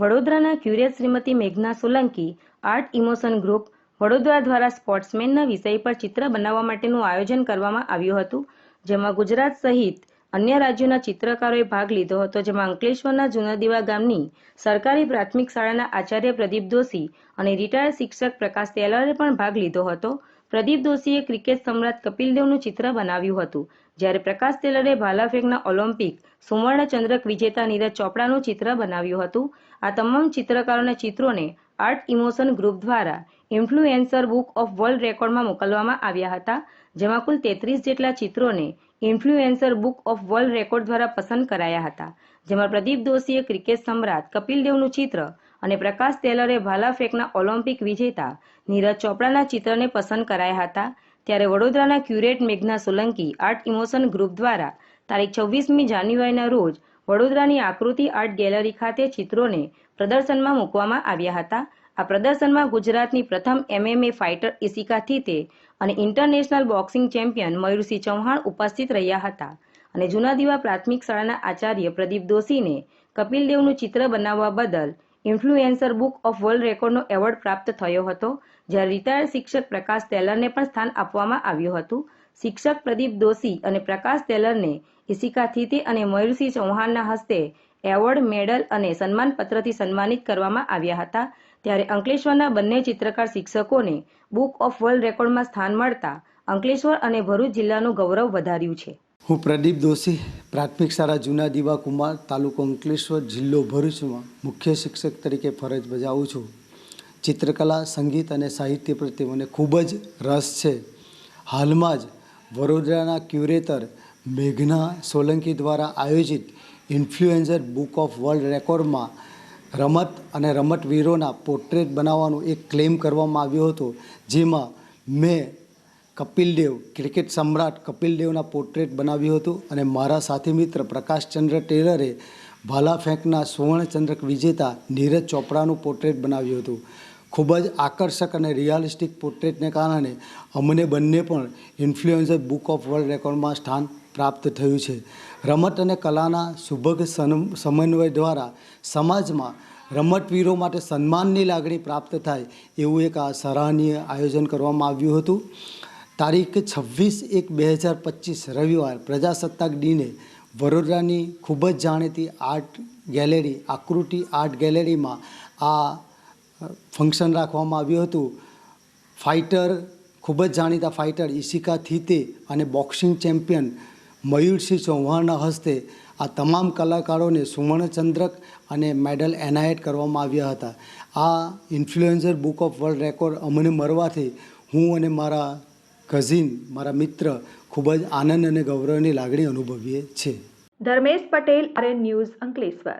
વડોદરાના ક્યુરિયસ શ્રીમતી મેઘના Solanki art emotion group Vadodara દ્વારા સ્પોર્ટ્સમેનના વિષય પર ચિત્ર બનાવવા માટેનું આયોજન કરવામાં આવ્યું હતું, જેમાં ગુજરાત સહિત અન્ય રાજ્યોના ચિત્રકારોએ ભાગ લીધો હતો, જેમાં અંકલેશ્વરના જુનાદીવા ગામની સરકારી પ્રાથમિક શાળાના આચાર્ય પ્રદીપ દોશી અને રિટાયર્ડ શિક્ષક પ્રકાશ તેલરે પણ ભાગ લીધો હતો. પ્રદીપ દોશીએ ક્રિકેટ સમ્રાટ કપિલ દેવનું ચિત્ર બનાવ્યું હતું. જ્યારે પ્રકાશ તેલરે ભાલા ફેંકના ઓલિમ્પિક સુવર્ણ ચંદ્રક વિજેતા નીરજ ચોપડાનું ચિત્ર બનાવ્યું હતું. આ તમામ ચિત્રકારોના ચિત્રોને આર્ટ ઇમોશન ગ્રુપ દ્વારા ઇન્ફ્લુએન્સર બુક ઓફ વર્લ્ડ રેકોર્ડમાં મોકલવામાં આવ્યા હતા, જેમાં કુલ તેત્રીસ જેટલા ચિત્રોને influencer book of world record દ્વારા પસંદ કરાયા હતા. જેમાં પ્રદીપ દોશીએ ક્રિકેટ સમ્રાટ કપિલ દેવનું ચિત્ર અને પ્રકાશ તેલરે ભાલા ફેંકના ઓલિમ્પિક વિજેતા નીરજ ચોપડાના ચિત્રને પસંદ કરાયા હતા. ત્યારે વડોદરાના ક્યુરેટ મેઘના સોલંકી આર્ટ ઇમોશન ગ્રુપ દ્વારા તારીખ છવ્વીસમી જાન્યુઆરીના રોજ વડોદરાની આકૃતિ આર્ટ ગેલેરી ખાતે ચિત્રોને પ્રદર્શનમાં મૂકવામાં આવ્યા હતા. આ પ્રદર્શનમાં ગુજરાતની પ્રથમ એમએમએ ફાઇટર ઇશિકા થીતે અને international boxing champion Mayursinh Chauhan ઉપસ્થિત રહ્યા હતા. અને જૂનાદીવા પ્રાથમિક શાળાના આચાર્ય પ્રદીપ દોશીને કપિલ દેવનું ચિત્ર બનાવવા બદલ ઇન્ફ્લુએન્સર બુક ઓફ વર્લ્ડ રેકોર્ડનો એવોર્ડ પ્રાપ્ત થયો હતો જ્યારે રિટાયર્ડ શિક્ષક પ્રકાશ તેલરને પણ સ્થાન આપવામાં આવ્યું હતું. શિક્ષક પ્રદીપ દોશી અને પ્રકાશ તેલરને ઇશિકા થીતે અને મયુરસિંહ ચૌહાણના હસ્તે એવોર્ડ, મેડલ અને સન્માનપત્રથી સન્માનિત કરવામાં આવ્યા હતા. ત્યારે અંકલેશ્વરના બંને ચિત્રકાર શિક્ષકોને બુક ઓફ વર્લ્ડ રેકોર્ડમાં સ્થાન મળતા અંકલેશ્વર અને ભરૂચ જિલ્લાનું ગૌરવ વધાર્યું છે. હું પ્રદીપ દોશી, પ્રાથમિક શાળા જૂના દીવા કુમાર તાલુકો અંકલેશ્વર જિલ્લો ભરૂચમાં મુખ્ય શિક્ષક તરીકે ફરજ બજાવું છું. ચિત્રકલા, સંગીત અને સાહિત્ય પ્રત્યે મને ખૂબ જ રસ છે. હાલમાં જ વડોદરાના ક્યુરેટર મેઘના સોલંકી દ્વારા આયોજિત ઇન્ફ્લુએન્ઝર બુક ઓફ વર્લ્ડ રેકોર્ડમાં રમત અને રમતવીરોના પોર્ટ્રેટ બનાવવાનો એક ક્લેમ કરવામાં આવ્યો હતો, જેમાં મેં કપિલ દેવ, ક્રિકેટ સમ્રાટ કપિલ દેવના પોર્ટ્રેટ બનાવ્યું હતું અને મારા સાથી મિત્ર પ્રકાશચંદ્ર ટેલરે ભાલા ફેંકના સુવર્ણચંદ્રક વિજેતા નીરજ ચોપડાનું પોર્ટ્રેટ બનાવ્યું હતું. ખૂબ જ આકર્ષક અને રિયાલિસ્ટિક પોર્ટ્રેટને કારણે અમને બંને પણ ઇન્ફ્લુએન્સર બુક ઓફ વર્લ્ડ રેકોર્ડમાં સ્થાન પ્રાપ્ત થયું છે. રમત અને કલાના સુભગ સન- સમન્વય દ્વારા સમાજમાં રમતવીરો માટે સન્માનની લાગણી પ્રાપ્ત થાય એવું એક આ સરાહનીય આયોજન કરવામાં આવ્યું હતું. તારીખ છવ્વીસ એક બે હજાર પચીસ રવિવાર પ્રજાસત્તાક દિને વડોદરાની ખૂબ જ જાણીતી આર્ટ ગેલેરી, આકૃતિ આર્ટ ગેલેરીમાં આ ફંક્શન રાખવામાં આવ્યું હતું. ફાઇટર, ખૂબ જ જાણીતા ફાઇટર ઈશિકા થીતે અને બોક્સિંગ ચેમ્પિયન મયુરસિંહ ચૌહાણના હસ્તે આ તમામ કલાકારોને સુવર્ણચંદ્રક અને મેડલ એનાયત કરવામાં આવ્યા હતા. આ influencer book of world record અમને મળવાથી હું અને મારા કઝિન મારા મિત્ર ખૂબ જ આનંદ અને ગૌરવની લાગણી અનુભવીએ છીએ. Dharmesh Patel, RN news Ankleshwar.